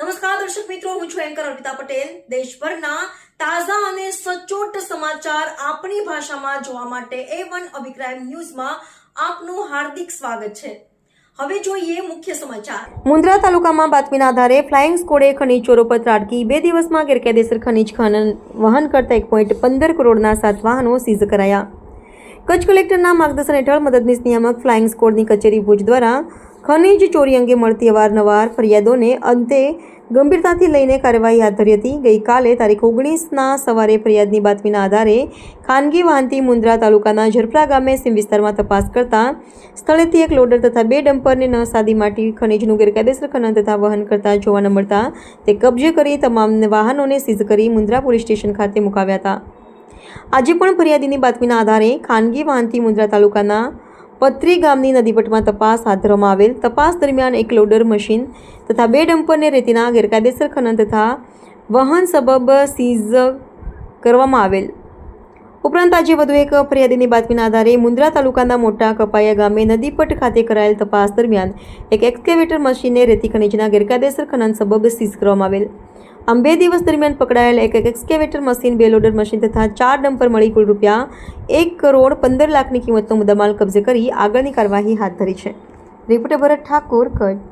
નમસ્કાર, દર્શક મિત્રો, હું છું એન્કર અર્પિતા પટેલ. દેશભરના તાજા અને સચોટ સમાચાર આપણી ભાષામાં જોવા માટે એ વન અભિક્રાઇમ ન્યૂઝમાં આપનું હાર્દિક સ્વાગત છે. હવે જોઈએ મુખ્ય સમાચાર. મુન્દ્રા તાલુકામાં બાતમીના આધારે ફ્લાઇંગ સ્કોડે ખનીજ ચોરો પર ત્રાટકી. બે દિવસમાં ગેરકાયદેસર ખનીજ ખનન વહન કરતા એક પોઈન્ટ પંદર કરોડના સાત વાહનો સીઝ કરાયા. કચ્છ કલેક્ટરના માર્ગદર્શન હેઠળ મદદનીશ નિયામક ફ્લાઇંગ સ્કોડની કચેરી ભુજ દ્વારા ખનીજ ચોરી અંગે મળતી અવારનવાર ફરિયાદોને અંતે ગંભીરતાથી લઈને કાર્યવાહી હાથ ધરી હતી. ગઈકાલે તારીખ ઓગણીસના સવારે ફરિયાદની બાતમીના આધારે ખાનગી વાહનથી મુન્દ્રા તાલુકાના ઝરપરા ગામે સીમ વિસ્તારમાં તપાસ કરતા સ્થળેથી એક લોડર તથા બે ડમ્પરને ન સાદી માટી ખનીજનું ગેરકાયદેસર ખનન તથા વહન કરતા જોવા મળતા તે કબજે કરી તમામ વાહનોને સીઝ કરી મુન્દ્રા પોલીસ સ્ટેશન ખાતે મુકાવ્યા હતા. આજે પણ ફરિયાદીની બાતમીના આધારે ખાનગી વાહનથી મુન્દ્રા તાલુકાના પત્રી ગામની નદીપટમાં તપાસ હાથ ધરવામાં આવેલ. તપાસ દરમિયાન એક લોડર મશીન તથા બે ડમ્પરને રેતીના ગેરકાયદેસર ખનન તથા વહન સબબ સીઝ કરવામાં આવેલ. ઉપરાંત આજે વધુ એક ફરિયાદીની બાતમીના આધારે મુન્દ્રા તાલુકાના મોટા કપાયા ગામે નદીપટ ખાતે કરાયેલ તપાસ દરમિયાન એક એક્સકેવેટર મશીનને રેતી ખનીજના ગેરકાયદેસર ખનન સબબ સીઝ કરવામાં આવેલ. આમ બે દિવસ દરમિયાન પકડાયેલ એક એક્સકેવેટર મશીન, બે લોડર મશીન તથા ચાર ડમ્પર મળી કુલ રૂપિયા એક કરોડ પંદર લાખની કિંમતનો મુદ્દામાલ કબજે કરી આગળની કાર્યવાહી હાથ ધરી છે. રિપોર્ટર ભરત ઠાકોર, કચ્છ.